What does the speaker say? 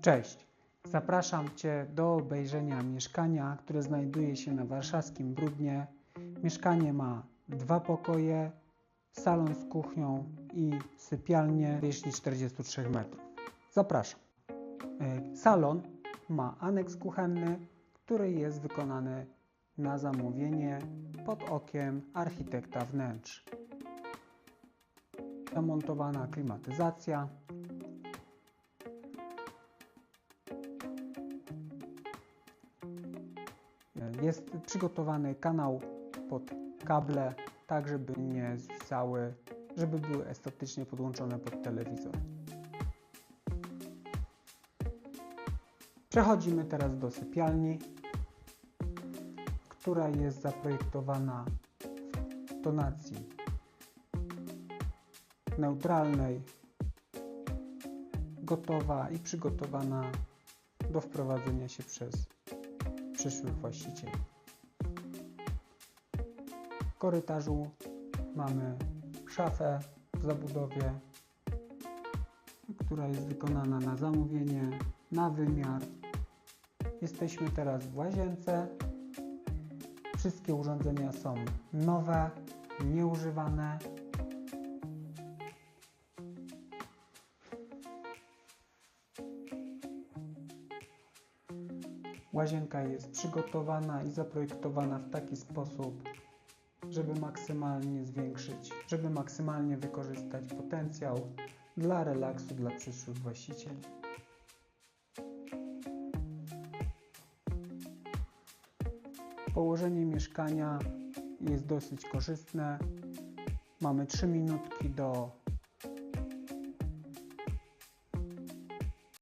Cześć! Zapraszam Cię do obejrzenia mieszkania, które znajduje się na warszawskim Brudnie. Mieszkanie ma dwa pokoje, salon z kuchnią i sypialnię jeśli 43 metrów. Zapraszam. E, Salon ma aneks kuchenny, który jest wykonany na zamówienie pod okiem architekta wnętrz. Zamontowana klimatyzacja, Jest przygotowany kanał pod kable, tak żeby nie zwisały, żeby były estetycznie podłączone pod telewizor. Przechodzimy teraz do sypialni, która jest zaprojektowana w tonacji neutralnej, gotowa i przygotowana do wprowadzenia się przez przyszłych właścicieli. W korytarzu mamy szafę w zabudowie, która jest wykonana na zamówienie, na wymiar. Jesteśmy teraz w łazience. Wszystkie urządzenia są nowe, nieużywane. Łazienka jest przygotowana i zaprojektowana w taki sposób, żeby maksymalnie zwiększyć, żeby maksymalnie wykorzystać potencjał dla relaksu dla przyszłych właścicieli. Położenie mieszkania jest dosyć korzystne. Mamy 3 minutki do